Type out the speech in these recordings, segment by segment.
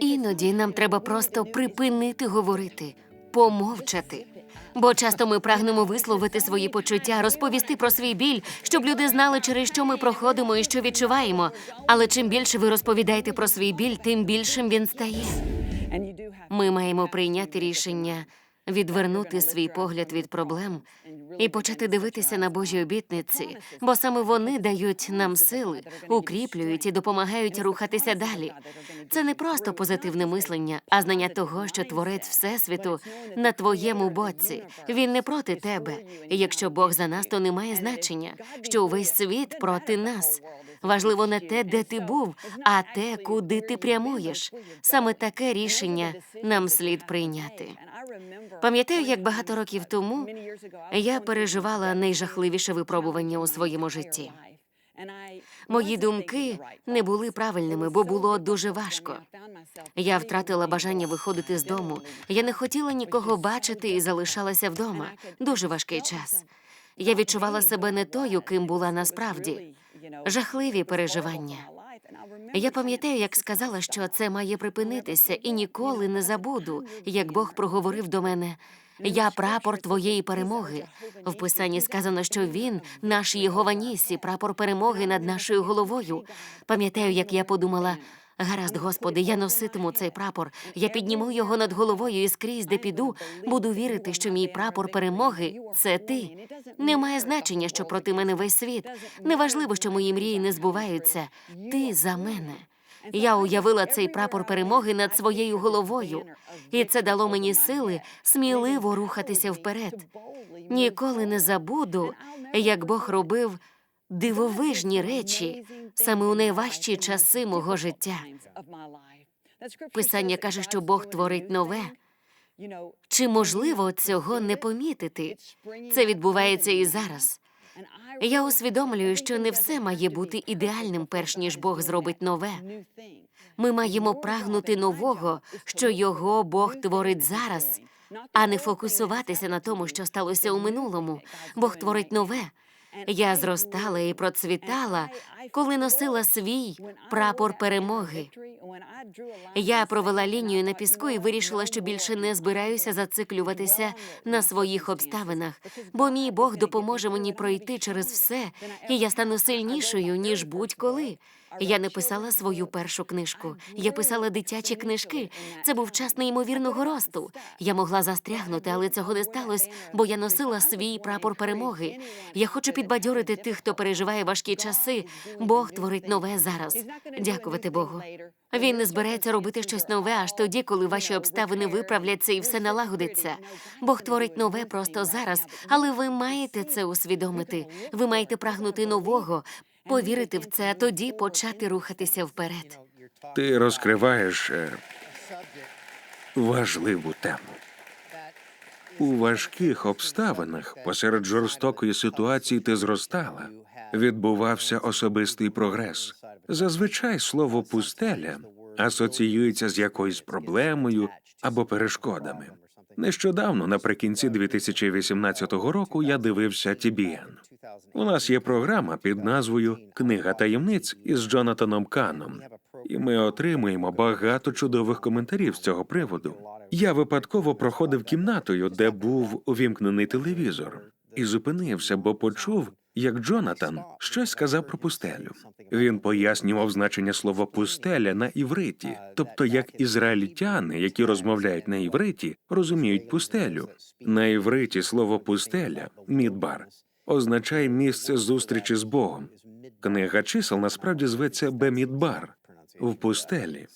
Іноді нам треба просто припинити говорити, помовчати. Бо часто ми прагнемо висловити свої почуття, розповісти про свій біль, щоб люди знали, через що ми проходимо і що відчуваємо. Але чим більше ви розповідаєте про свій біль, тим більшим він стає. Ми маємо прийняти рішення відвернути свій погляд від проблем і почати дивитися на Божі обітниці, бо саме вони дають нам сили, укріплюють і допомагають рухатися далі. Це не просто позитивне мислення, а знання того, що творець Всесвіту на твоєму боці. Він не проти тебе. І якщо Бог за нас, то немає значення, що увесь світ проти нас. Важливо не те, де ти був, а те, куди ти прямуєш. Саме таке рішення нам слід прийняти. Пам'ятаю, як багато років тому я переживала найжахливіше випробування у своєму житті. Мої думки не були правильними, бо було дуже важко. Я втратила бажання виходити з дому. Я не хотіла нікого бачити і залишалася вдома. Дуже важкий час. Я відчувала себе не тою, ким була насправді. Жахливі переживання. Я пам'ятаю, як сказала, що це має припинитися, і ніколи не забуду, як Бог проговорив до мене. Я прапор твоєї перемоги. В писанні сказано, що він наш Єгованісі, прапор перемоги над нашою головою. Пам'ятаю, як я подумала. Гаразд, Господи, я носитиму цей прапор. Я підніму його над головою і скрізь, де піду, буду вірити, що мій прапор перемоги це ти. Немає значення, що проти мене весь світ. Неважливо, що мої мрії не збуваються. Ти за мене. Я уявила цей прапор перемоги над своєю головою, і це дало мені сили сміливо рухатися вперед. Ніколи не забуду, як Бог робив дивовижні речі саме у найважчі часи мого життя. Писання каже, що Бог творить нове. Чи можливо цього не помітити? Це відбувається і зараз. Я усвідомлюю, що не все має бути ідеальним, перш ніж Бог зробить нове. Ми маємо прагнути нового, що його Бог творить зараз, а не фокусуватися на тому, що сталося у минулому. Бог творить нове. Я зростала і процвітала, коли носила свій прапор перемоги. Я провела лінію на піску і вирішила, що більше не збираюся зациклюватися на своїх обставинах, бо мій Бог допоможе мені пройти через все, і я стану сильнішою ніж будь-коли. Я не писала свою першу книжку. Я писала дитячі книжки. Це був час неймовірного росту. Я могла застрягнути, але цього не сталося, бо я носила свій прапор перемоги. Я хочу підбадьорити тих, хто переживає важкі часи. Бог творить нове зараз. Дякувати Богу. Він не збирається робити щось нове аж тоді, коли ваші обставини виправляться і все налагодиться. Бог творить нове просто зараз, але ви маєте це усвідомити. Ви маєте прагнути нового, повірити в це, а тоді почати рухатися вперед. Ти розкриваєш е, важливу тему. У важких обставинах посеред жорстокої ситуації ти зростала. Відбувався особистий прогрес. Зазвичай слово пустеля асоціюється з якоюсь проблемою або перешкодами. Нещодавно, наприкінці 2018 року, я дивився TBN. У нас є програма під назвою Книга таємниць із Джонатаном Каном, і ми отримуємо багато чудових коментарів з цього приводу. Я випадково проходив кімнатою, де був увімкнений телевізор, і зупинився, бо почув, як Джонатан щось сказав про пустелю. Він пояснював значення слова пустеля на івриті, тобто як ізраїльтяни, які розмовляють на івриті, розуміють пустелю. На івриті слово пустеля мідбар означає місце зустрічі з Богом. Книга чисел насправді зветься Бемідбар в пустелі.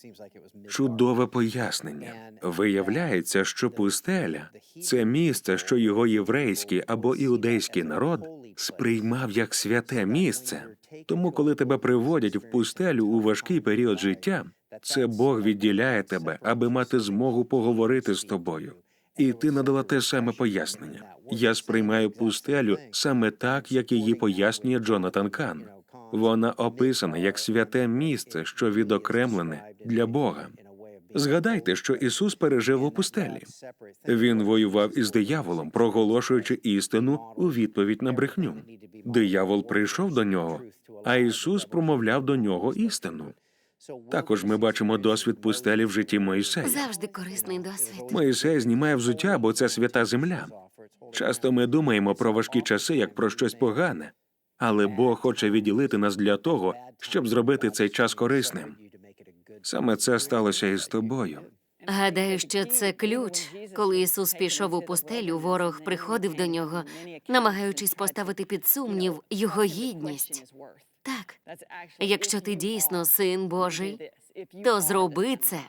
Чудове пояснення. Виявляється, що пустеля це місце, що його єврейський або іудейський народ сприймав як святе місце. Тому, коли тебе приводять в пустелю у важкий період життя, це Бог відділяє тебе, аби мати змогу поговорити з тобою. І ти надала те саме пояснення. Я сприймаю пустелю саме так, як її пояснює Джонатан Кан. Вона описана як святе місце, що відокремлене для Бога. Згадайте, що Ісус пережив у пустелі. Він воював із дияволом, проголошуючи істину у відповідь на брехню. Диявол прийшов до нього, а Ісус промовляв до нього істину. Також ми бачимо досвід пустелі в житті Моїсея. Завжди корисний досвід. Моїсей знімає взуття, бо це свята земля. Часто ми думаємо про важкі часи як про щось погане, але Бог хоче відділити нас для того, щоб зробити цей час корисним. Саме це сталося і з тобою. Гадаю, що це ключ. Коли Ісус пішов у пустелю, ворог приходив до нього, намагаючись поставити під сумнів його гідність. Так, якщо ти дійсно син Божий, то зроби це.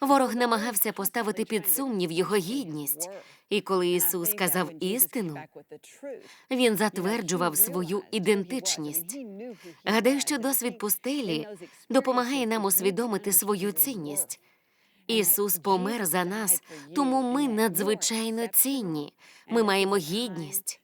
Ворог намагався поставити під сумнів його гідність. І коли Ісус сказав істину, він затверджував свою ідентичність. Гадаю, що досвід пустелі допомагає нам усвідомити свою цінність. Ісус помер за нас, тому ми надзвичайно цінні. Ми маємо гідність.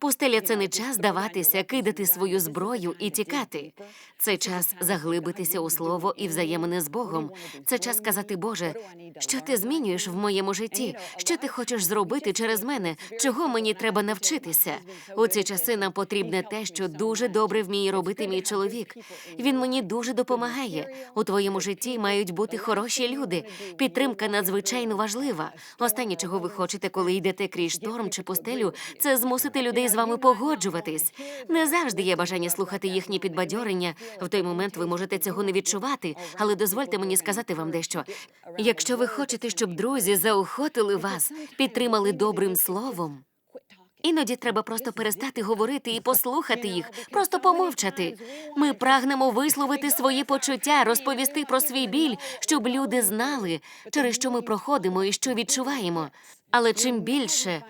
Пустеля це не час здаватися, кидати свою зброю і тікати. Це час заглибитися у слово і взаємини з Богом. Це час сказати, Боже, що ти змінюєш в моєму житті? Що ти хочеш зробити через мене? Чого мені треба навчитися? У ці часи нам потрібне те, що дуже добре вміє робити мій чоловік. Він мені дуже допомагає. У твоєму житті мають бути хороші люди. Підтримка надзвичайно важлива. Останнє, чого ви хочете, коли йдете крізь шторм чи пустелю, це змусити людей з вами погоджуватись. Не завжди є бажання слухати їхні підбадьорення. В той момент ви можете цього не відчувати, але дозвольте мені сказати вам дещо. Якщо ви хочете, щоб друзі заохотили вас, підтримали добрим словом. Іноді треба просто перестати говорити і послухати їх, просто помовчати. Ми прагнемо висловити свої почуття, розповісти про свій біль, щоб люди знали, через що ми проходимо і що відчуваємо. Але чим більше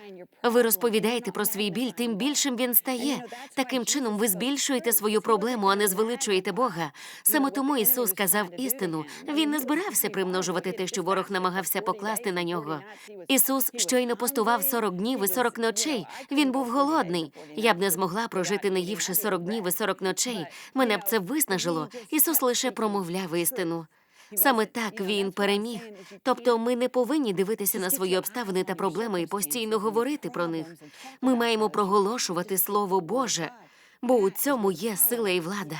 ви розповідаєте про свій біль, тим більшим він стає. Таким чином ви збільшуєте свою проблему, а не звеличуєте Бога. Саме тому Ісус сказав істину. Він не збирався примножувати те, що ворог намагався покласти на нього. Ісус щойно постував 40 днів і 40 ночей. Він був голодний. Я б не змогла прожити, не ївши 40 днів і 40 ночей. Мене б це виснажило. Ісус лише промовляв істину. Саме так він переміг. Тобто, ми не повинні дивитися на свої обставини та проблеми і постійно говорити про них. Ми маємо проголошувати Слово Боже, бо у цьому є сила і влада.